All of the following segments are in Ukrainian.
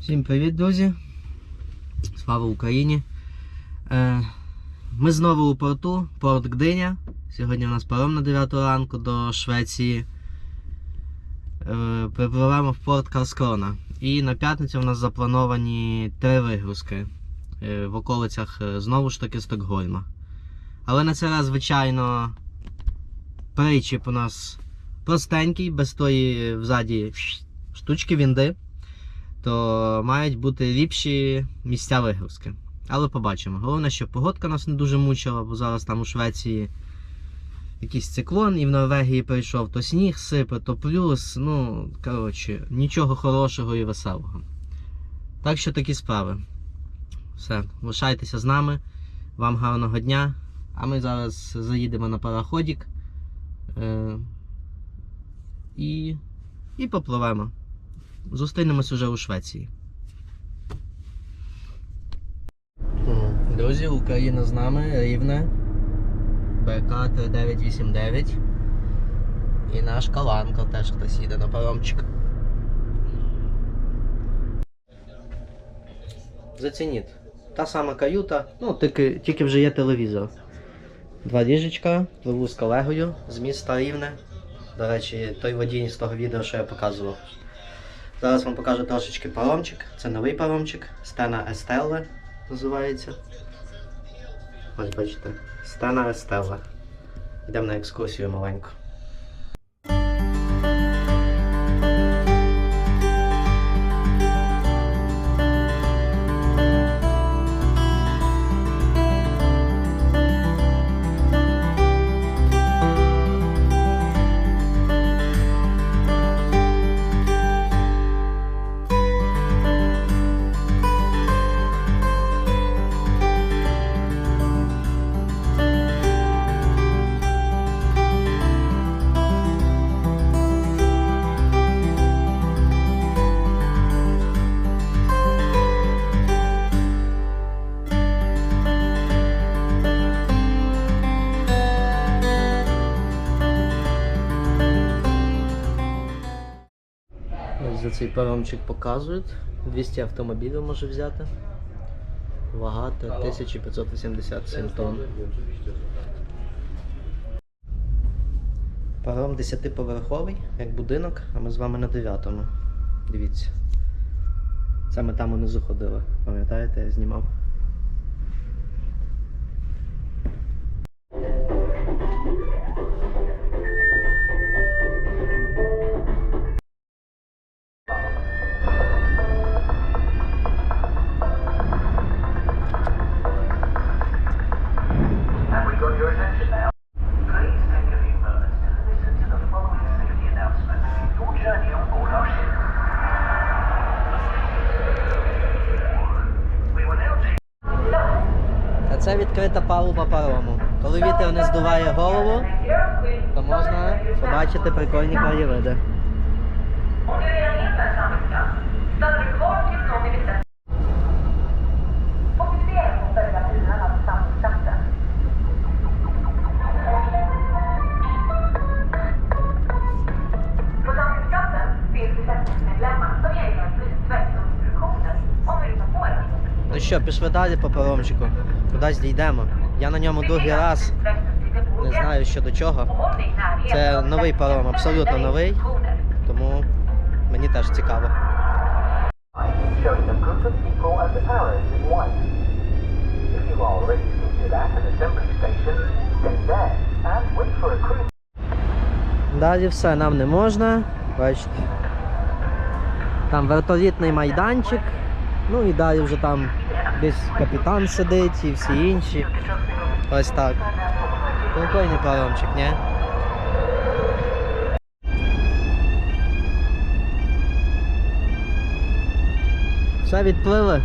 Всім привіт, друзі! Слава Україні! Е, Ми знову у порту, порт Гдиня. Сьогодні у нас паром на 9 ранку до Швеції. Е, Припливемо в порт Карскрона. І на п'ятницю у нас заплановані три вигрузки е, в околицях знову ж таки Стокгольма. Але на цей раз, звичайно, причіп у нас простенький, без тої взаді штучки вінди то мають бути ліпші місця вигрузки. Але побачимо. Головне, що погодка нас не дуже мучила, бо зараз там у Швеції якийсь циклон, і в Норвегії прийшов то сніг сипе, то плюс. Ну, коротше, нічого хорошого і веселого. Так що такі справи. Все, лишайтеся з нами. Вам гарного дня. А ми зараз заїдемо на пароходик е- і, і попливемо. Зустрінемось уже у Швеції. Друзі, Україна з нами, рівне. БК 3989. І наш Каланка теж хтось їде на паромчик. Зацініть. Та сама каюта, ну тільки, тільки вже є телевізор. Два ліжечка, пливу з колегою з міста Рівне. До речі, той водій з того відео, що я показував. Зараз вам покажу трошечки паромчик. Це новий паромчик. Стена Естелле називається. Ось бачите. Стена Естелле. Йдемо на екскурсію маленьку. Цей паромчик показують. 200 автомобілів може взяти. Вага 1587 тонн. Паром 10-поверховий, як будинок, а ми з вами на 9-му. Дивіться. Це ми там не заходили. Пам'ятаєте, я знімав. Що, пішли далі по паромчику. Кудись дійдемо. Я на ньому другий раз. Не знаю що до чого. Це новий паром, абсолютно новий. Тому мені теж цікаво. Далі все нам не можна. Бачите. Там вертолітний майданчик. Ну і далі вже там десь капітан сидить і всі інші. Ось так. Прикольний паромчик, ні? Все відплили.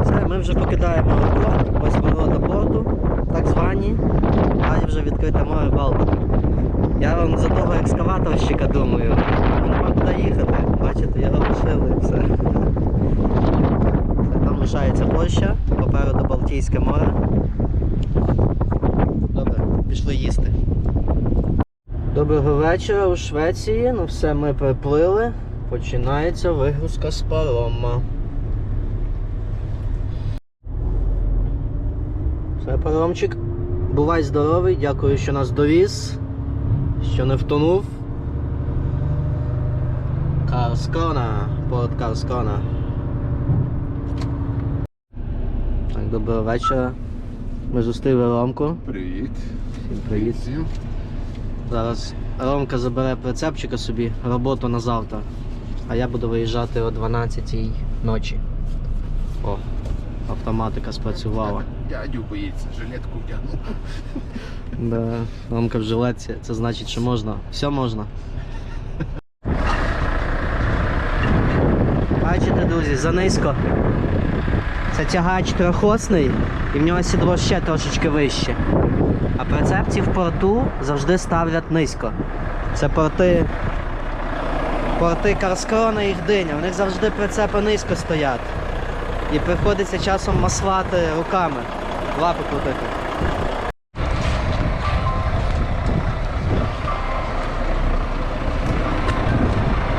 Все, ми вже покидаємо порт, ось ворота порту, так звані. Далі вже відкрите море Балтика. Я вам за того екскаваторщика думаю. Ну, Нема куди їхати. Бачите, його лишили і все. Все, Там лишається Польща, попереду Балтика. Балтійське море. Добре, пішли їсти. Доброго вечора у Швеції. Ну все, ми приплили. Починається вигрузка з парома. Все, паромчик. Бувай здоровий, дякую, що нас довіз, що не втонув. Карскона, порт Карскона. Так, доброго вечора. Ми зустріли Ромку. Привіт. Всім привіт. Зараз Ромка забере прицепчика собі, роботу на завтра. А я буду виїжджати о 12 ночі. О, автоматика спрацювала. Дядю боїться, жилетку вдягнув. Да, Ромка в жилетці, це значить, що можна. Все можна. Бачите, друзі, занизько. Це тягач трьохосний і в нього сідло ще трошечки вище. А прицепці в порту завжди ставлять низько. Це порти. Порти Карскрона і Гдиня. У них завжди прицепи низько стоять. І приходиться часом маслати руками, лапи крутити.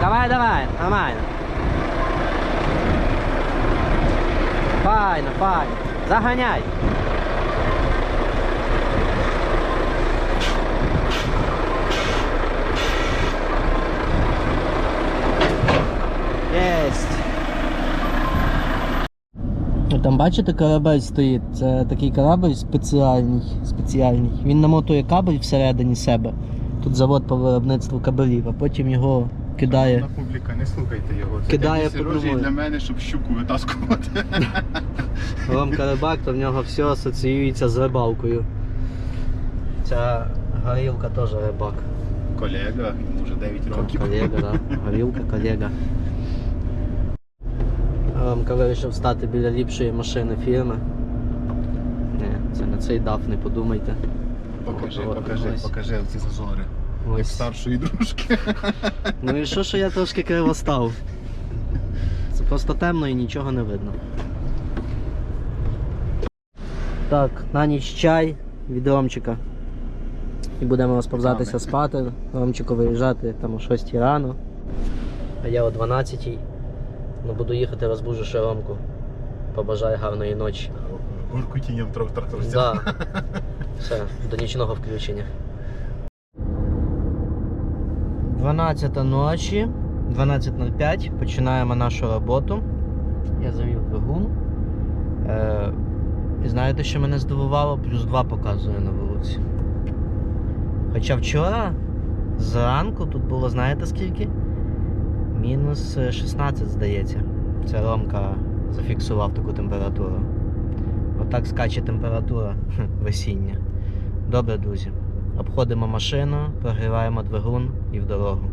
Давай, давай, нормально. Файно, файно. Заганяй. Єсть. Там бачите, корабель стоїть. Це такий корабель спеціальний. спеціальний. Він намотує кабель всередині себе. Тут завод по виробництву кабелів, а потім його кидає. На публіка, не слухайте його. Це Кидає Сережі по-другому. для мене, щоб щуку витаскувати. Ромка рибак, то в нього все асоціюється з рибалкою. Ця горілка теж рибак. Колега, йому вже 9 років. Колега, да. Горілка, колега. Ромка вирішив стати біля ліпшої машини фірми. Ні, це не цей даф, не подумайте. Покажи, О, покажи, ось. покажи ці зазори. Як старшої дружки. Ну і що, що я трошки криво став? Це просто темно і нічого не видно. Так, на ніч чай від Ромчика. І будемо розповзатися спати. Ромчику виїжджати там о 6 рано. А я о 12. Ну буду їхати, розбужу ще Ромку. Побажаю гарної ночі. Гуркутінням трохи тракторця. Да. Все, до нічного включення. 12 ночі, 12.05, починаємо нашу роботу. Я завів двигун. Е, і знаєте, що мене здивувало? Плюс 2 показує на вулиці. Хоча вчора зранку тут було, знаєте скільки? Мінус е, 16, здається. Це Ромка зафіксував таку температуру. Отак скаче температура весіння. Добре, друзі. Обходимо машину, прогріваємо двигун і в дорогу.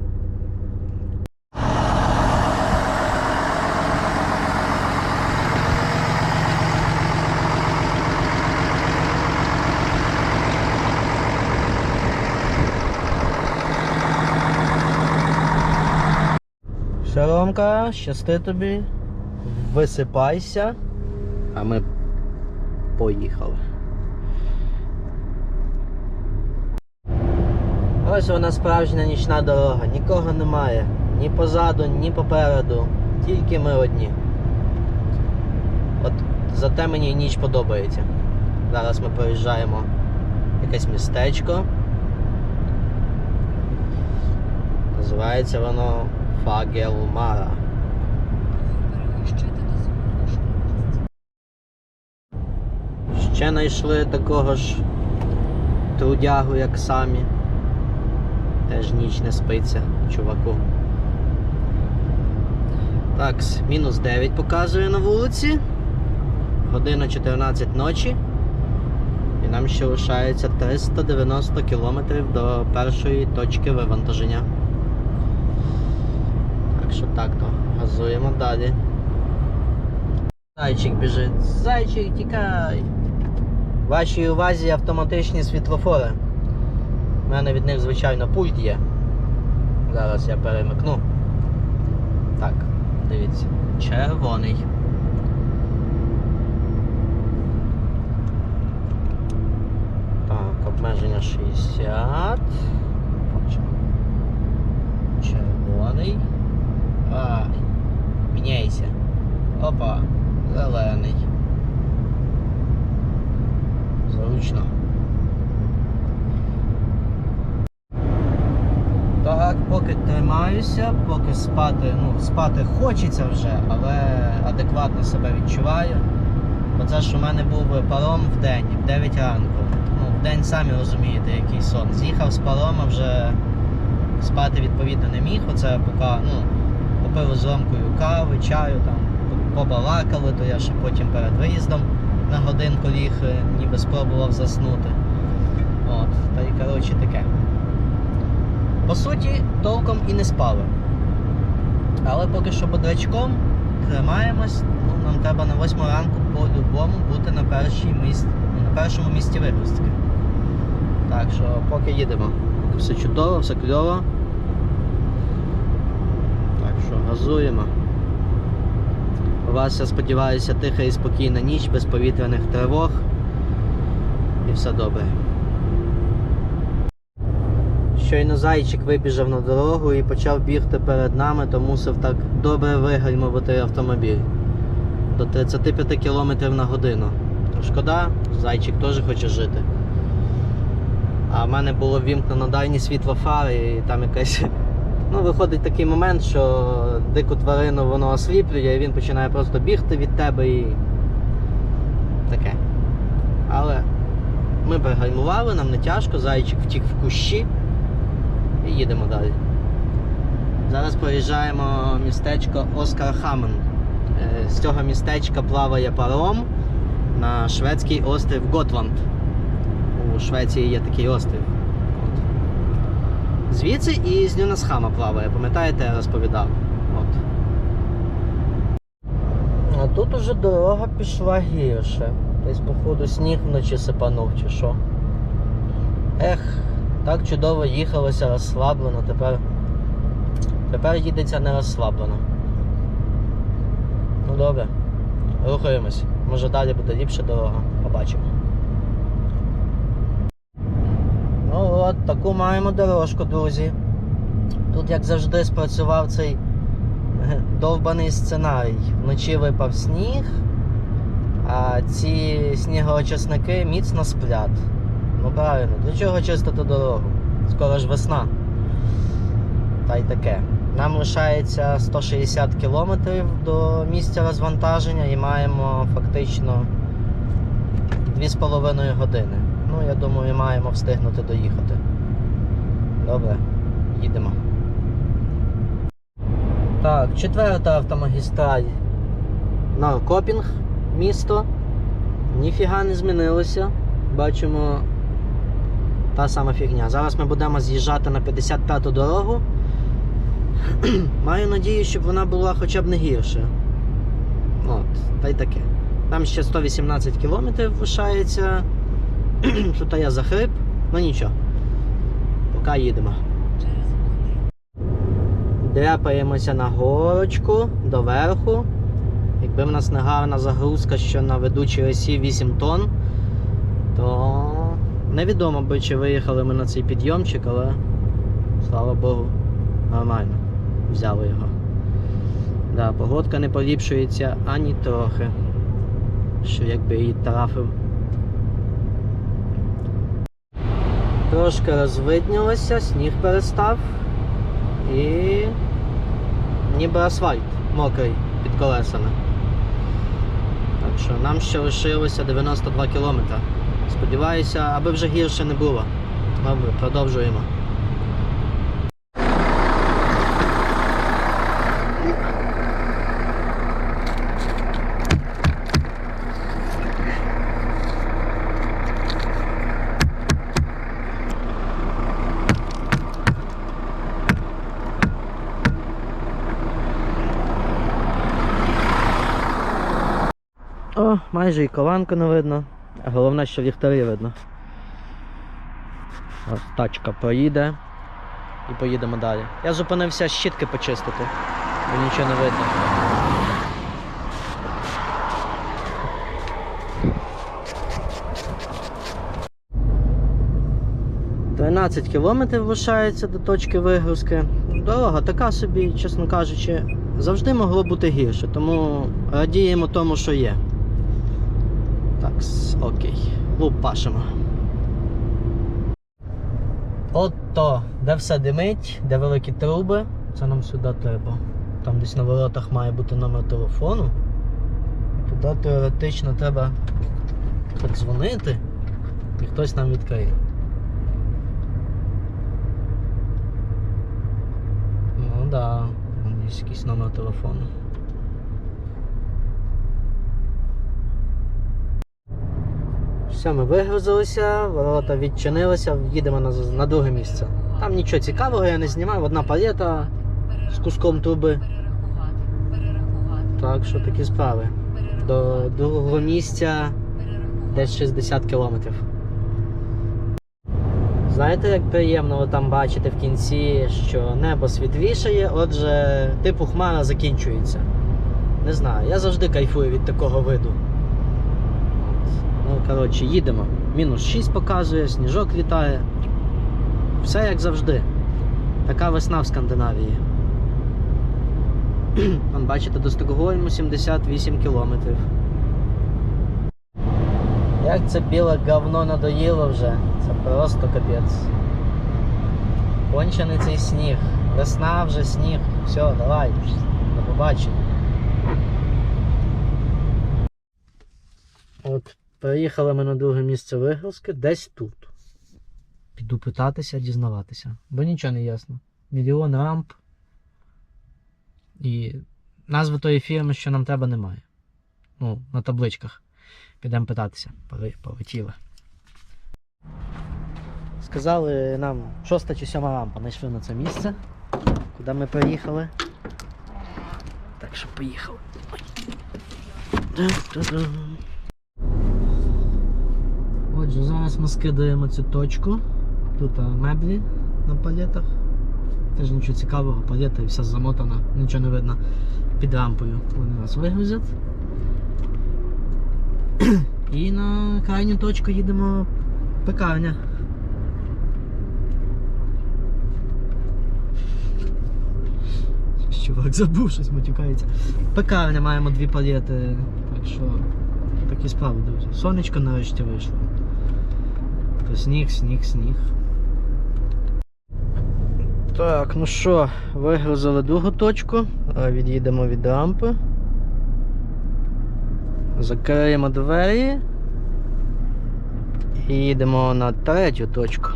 Шаромка, щасти тобі. Висипайся. А ми поїхали. Ось вона справжня нічна дорога. Нікого немає. Ні позаду, ні попереду. Тільки ми одні. От зате мені ніч подобається. Зараз ми проїжджаємо якесь містечко. Називається воно Фагелмара. Ще знайшли такого ж трудягу, як самі. Теж ніч не спиться, чуваку. Так, мінус 9 показує на вулиці. Година 14 ночі. І нам ще лишається 390 кілометрів до першої точки вивантаження. Так що так то, газуємо далі. Зайчик біжить. Зайчик, тікай. Вашій увазі автоматичні світлофори. У мене від них, звичайно, пульт є. Зараз я перемикну. Так, дивіться, червоний. Так, обмеження 60. Червоний. Ай, міняйся. Опа, зелений. Зручно. Так, поки тримаюся, поки спати, ну, спати хочеться вже, але адекватно себе відчуваю. Бо це ж у мене був паром в день, в 9 ранку. Ну, в день самі розумієте, який сон. З'їхав з парома вже спати відповідно не міг. Оце поки ну, попив з ромкою кави, чаю, там, побалакали, то я ще потім перед виїздом на годинку ліг, е, ніби спробував заснути. От, та й коротше таке. По суті, толком і не спали. Але поки що бодрячком тримаємось. Ну, нам треба на 8 ранку по-любому бути на, першій місці, на першому місці вигрузки. Так що поки їдемо. Все чудово, все кльово. Так що газуємо. У вас, я сподіваюся, тиха і спокійна ніч, без повітряних тривог. І все добре. Щойно зайчик вибіжав на дорогу і почав бігти перед нами, то мусив так добре вигальмувати автомобіль до 35 км на годину. Шкода, зайчик теж хоче жити. А в мене було вімкнено дальні світло фари, і там якась. Ну, виходить такий момент, що дику тварину воно осліплює, і він починає просто бігти від тебе і таке. Але ми пригальмували, нам не тяжко, зайчик втік в кущі і їдемо далі. Зараз проїжджаємо містечко Оскар Хамен. Е, З цього містечка плаває паром на шведський острів Готланд. У Швеції є такий острів. От. Звідси і з Нюнасхама плаває, пам'ятаєте, я розповідав. От. А тут уже дорога пішла гірше. Десь, походу, сніг вночі сипанув чи що. Ех, так чудово їхалося розслаблено, тепер. Тепер їдеться не розслаблено. Ну добре. Рухаємось. Може далі буде ліпша дорога. Побачимо. Ну от, таку маємо дорожку, друзі. Тут, як завжди, спрацював цей довбаний сценарій. Вночі випав сніг, а ці снігоочисники міцно сплять. Ну правильно, для чого чистити дорогу? Скоро ж весна. Та й таке. Нам лишається 160 кілометрів до місця розвантаження і маємо фактично 2,5 години. Ну, я думаю, маємо встигнути доїхати. Добре, їдемо. Так, четверта автомагістраль. Наркопінг, місто. Ніфіга не змінилося. Бачимо та сама фігня. Зараз ми будемо з'їжджати на 55-ту дорогу. Маю надію, щоб вона була хоча б не гірше. От, та й таке. Там ще 118 кілометрів лишається. То я захрип, ну нічого. Поки їдемо. Дряпаємося на горочку до верху. Якби в нас не гарна загрузка, що на ведучій осі 8 тонн, то невідомо би, чи виїхали ми на цей підйомчик, але слава Богу, нормально. Взяли його. Да, погодка не поліпшується ані трохи. Що якби її трафив. Трошки розвиднілося, сніг перестав і ніби асфальт мокрий під колесами. Так що нам ще лишилося 92 кілометри. Сподіваюся, аби вже гірше не було. Добре, продовжуємо. О, майже і коланку не видно. Головне, що ліхтарі видно. Ось тачка проїде і поїдемо далі. Я зупинився щітки почистити, бо нічого не видно. 13 кілометрів лишається до точки вигрузки. Дорога така собі, чесно кажучи, завжди могло бути гірше, тому радіємо тому, що є. Так, с- окей. Лупашимо. От то, де все димить, де великі труби, це нам сюди треба. Там десь на воротах має бути номер телефону. Туди теоретично треба подзвонити і хтось нам відкриє. Ну да, є якийсь номер телефону. Все, ми вигрузилися, ворота відчинилися, їдемо на, на друге місце. Там нічого цікавого я не знімав, одна палета з куском труби. Так що такі справи. До другого місця десь 60 кілометрів. Знаєте, як приємно там бачити в кінці, що небо світлішає, отже, типу хмара закінчується. Не знаю, я завжди кайфую від такого виду. Ну, коротше, їдемо. Мінус 6 показує, сніжок літає. Все як завжди. Така весна в Скандинавії. Вон, бачите, до Стокгольму 78 кілометрів. Як це біле говно надоїло вже. Це просто капець. Кончений цей сніг. Весна вже сніг. Все, давай. До побачення. От, приїхали ми на друге місце вигрузки, десь тут. Піду питатися, дізнаватися. Бо нічого не ясно. Мільйон рамп. І назви тої фірми, що нам треба, немає. Ну, на табличках. Підемо питатися. Полетіли. Сказали нам шоста чи сьома рампа. Знайшли на це місце, куди ми приїхали. Так що поїхали. Отже, зараз ми скидаємо цю точку. Тут меблі на палетах. Теж нічого цікавого, палета і вся замотана, нічого не видно під рампою. Вони нас вигрузять. І на крайню точку їдемо пекарня. Чувак забув щось матюкається. Пекарня маємо дві палети. Так що такі справи, друзі. Сонечко нарешті вийшло. Сніг, сніг, сніг. Так, ну що, вигрузили другу точку, від'їдемо від рампи. Закриємо двері. І їдемо на третю точку.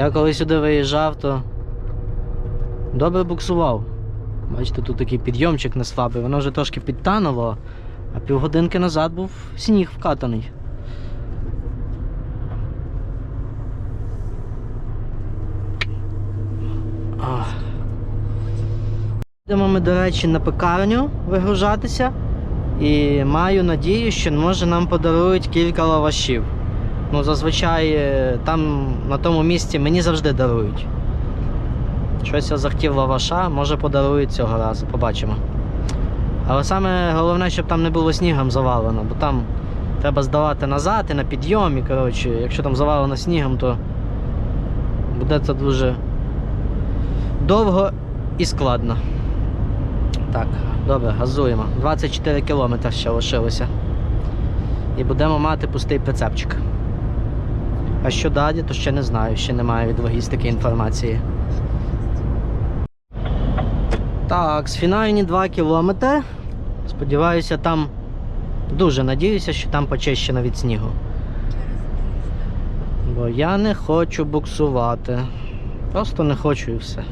Я коли сюди виїжджав, то добре буксував. Бачите, тут такий підйомчик не слабий, воно вже трошки підтануло, а півгодинки назад був сніг вкатаний. Йдемо ми, до речі, на пекарню вигружатися. І маю надію, що може нам подарують кілька лавашів. Ну, зазвичай е, там на тому місці мені завжди дарують. Щось я захотів лаваша, може подарують цього разу, побачимо. Але саме головне, щоб там не було снігом завалено, бо там треба здавати назад і на підйомі. Коротше, якщо там завалено снігом, то буде це дуже довго і складно. Так, добре, газуємо. 24 кілометри ще лишилося. І будемо мати пустий прицепчик. А що далі, то ще не знаю, ще немає від логістики інформації. Так, з фінальні 2 кілометри. Сподіваюся, там дуже надіюся, що там почищено від снігу. Бо я не хочу буксувати. Просто не хочу і все.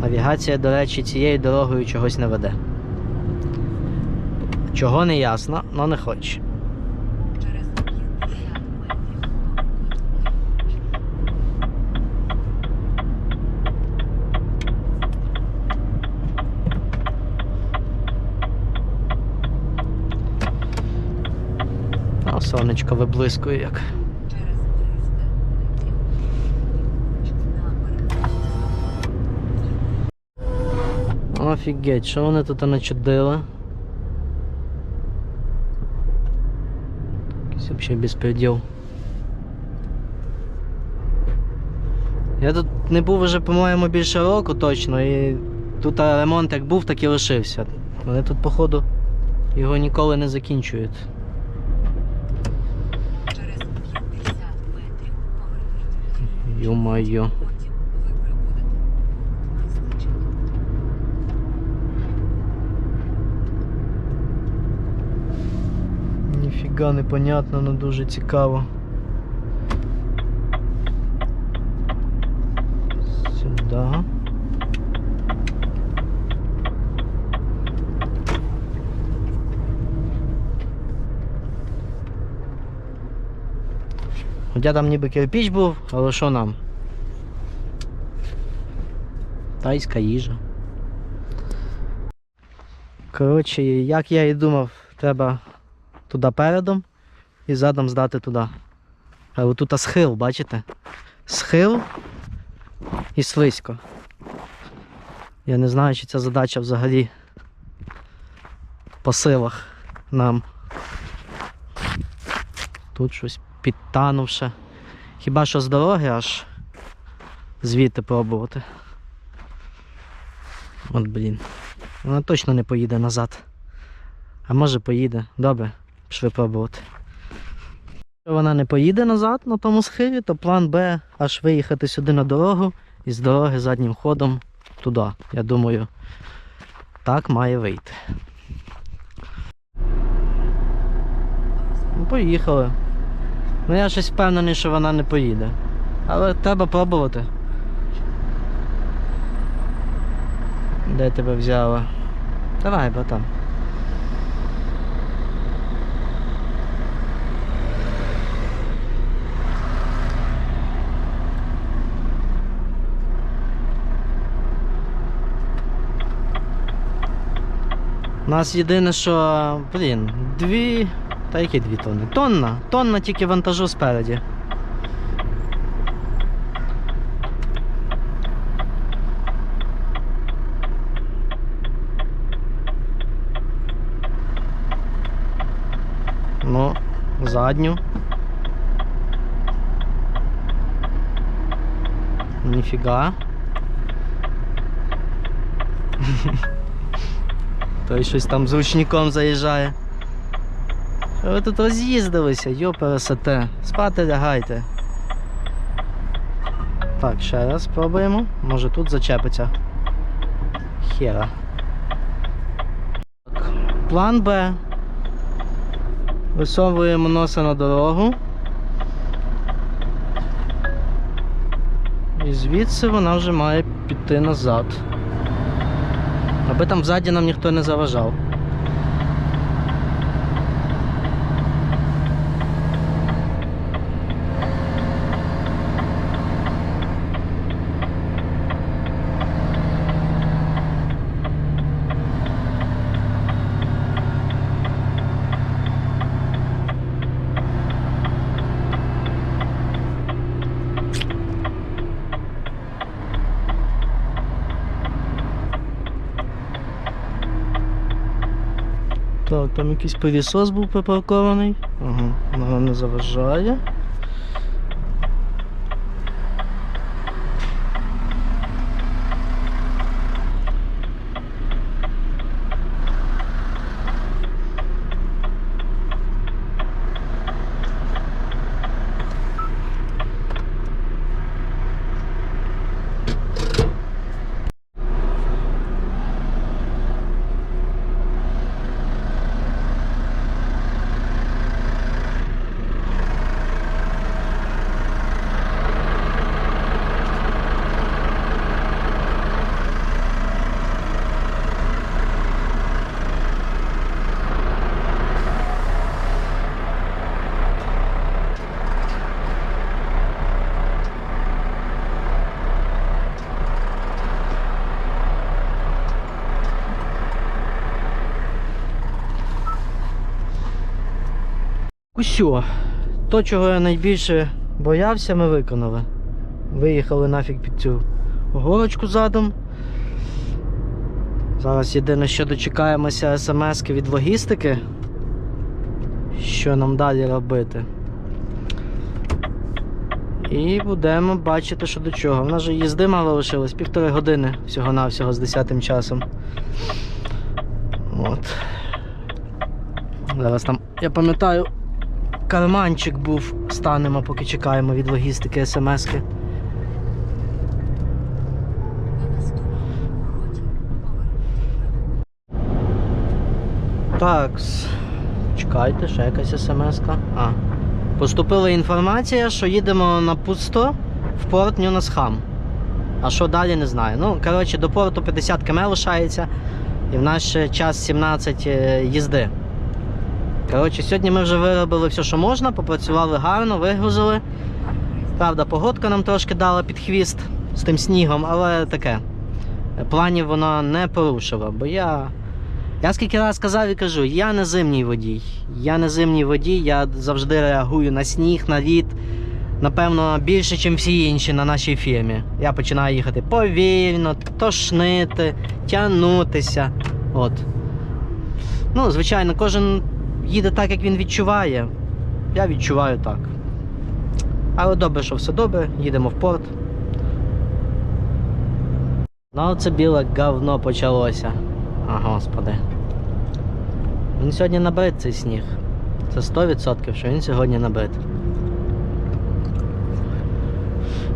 Навігація, до речі, цією дорогою чогось не веде. Чого не ясно, але не хоче. Сонечко виблискує як. через 300 метрів на. Офігеть, що вони тут начудили? Якийсь взагалі безпреділ. Я тут не був вже, по-моєму, більше року точно, і тут ремонт як був, так і лишився. Вони тут, походу, його ніколи не закінчують. Поверніть ліво. Ю-моє. Потім ви прибудете на зличення. Ніфіга непонятно, але дуже цікаво. Сюди. Хоча там ніби кирпіч був, але що нам? Тайська їжа. Коротше, як я і думав, треба туди передом і задом здати туди. А отут схил, бачите? Схил і слизько. Я не знаю, чи ця задача взагалі по силах нам. Тут щось підтанувше. Хіба що з дороги аж звідти пробувати. От блін. Вона точно не поїде назад. А може поїде. Добре, пішли пробувати. Якщо вона не поїде назад на тому схилі, то план Б аж виїхати сюди на дорогу і з дороги заднім ходом туди. Я думаю, так має вийти. Ну, поїхали. Ну я щось впевнений, що вона не поїде. Але треба пробувати. Де тебе взяла? Давай, братан. У нас єдине, що, блін, дві. Та які дві тонни? Тонна. Тонна тільки вантажу спереді. Ну, задню. Ніфіга. Той щось там з ручником заїжджає. Ви тут роз'їздилися, йо пересете. Спати лягайте. Так, ще раз спробуємо. Може тут зачепиться. Хера. Так. План Б. Висовуємо носа на дорогу. І звідси вона вже має піти назад. Аби там ззаді нам ніхто не заважав. Там якийсь пилісос був припаркований. Ага, не заважає. Усьо. То, чого я найбільше боявся, ми виконали. Виїхали нафіг під цю горочку задом. Зараз єдине, що дочекаємося смс-ки від логістики. Що нам далі робити. І будемо бачити, що до чого. У нас же їзди мало лишилось, півтори години всього-навсього з 10 часом. От. Зараз там, я пам'ятаю, карманчик був, станемо, поки чекаємо від логістики смс-ки. Так, чекайте, ще якась смс-ка. А. Поступила інформація, що їдемо на пусто в порт Нюнасхам. А що далі, не знаю. Ну, коротше, до порту 50 км лишається, і в нас ще час 17 е, їзди. Коротше, сьогодні ми вже виробили все, що можна, попрацювали гарно, вигрузили. Правда, погодка нам трошки дала під хвіст з тим снігом, але таке. Планів вона не порушила, бо я я скільки раз казав і кажу, я не зимній водій. Я не зимній водій, я завжди реагую на сніг, на лід. Напевно, більше, ніж всі інші на нашій фірмі. Я починаю їхати повільно, тошнити, тягнутися. От. Ну, звичайно, кожен їде так, як він відчуває. Я відчуваю так. Але добре, що все добре, їдемо в порт. Ну, це біле говно почалося. А, господи. Він сьогодні набрид цей сніг. Це 100%, що він сьогодні набрид.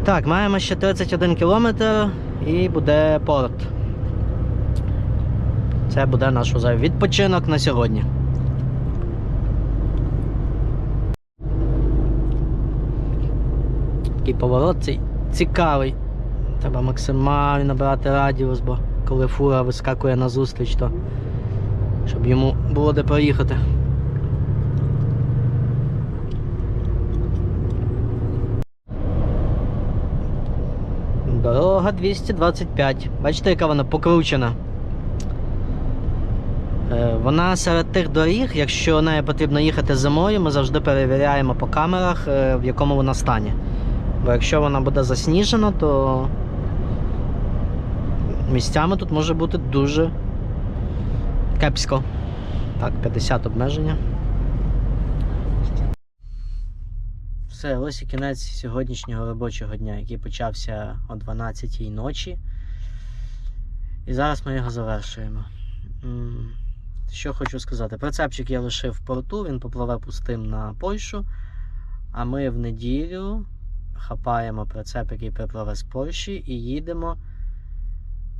Так, маємо ще 31 кілометр і буде порт. Це буде наш відпочинок на сьогодні. Такий поворот цей цікавий. Треба максимально набирати радіус, бо коли фура вискакує назустріч, то щоб йому було де проїхати. Дорога 225. Бачите, яка вона покручена. Е, Вона серед тих доріг, якщо нею потрібно їхати зимою, ми завжди перевіряємо по камерах, е, в якому вона стані. Бо якщо вона буде засніжена, то місцями тут може бути дуже кепсько. Так, 50 обмеження. Все, ось і кінець сьогоднішнього робочого дня, який почався о 12-й ночі. І зараз ми його завершуємо. Що хочу сказати? Прицепчик я лишив в порту, він попливе пустим на Польщу. А ми в неділю хапаємо прицеп, який припливе з Польщі, і їдемо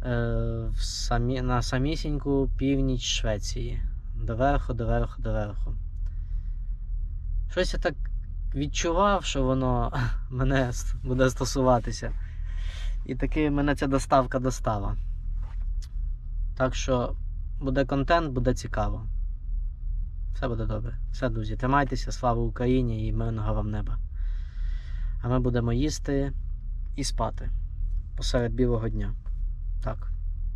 е, в самі, на самісіньку північ Швеції. Доверху, доверху, доверху. Щось я так відчував, що воно мене буде стосуватися. І таки мене ця доставка достала. Так що буде контент, буде цікаво. Все буде добре. Все, друзі, тримайтеся, слава Україні і мирного вам неба. А ми будемо їсти і спати посеред білого дня. Так.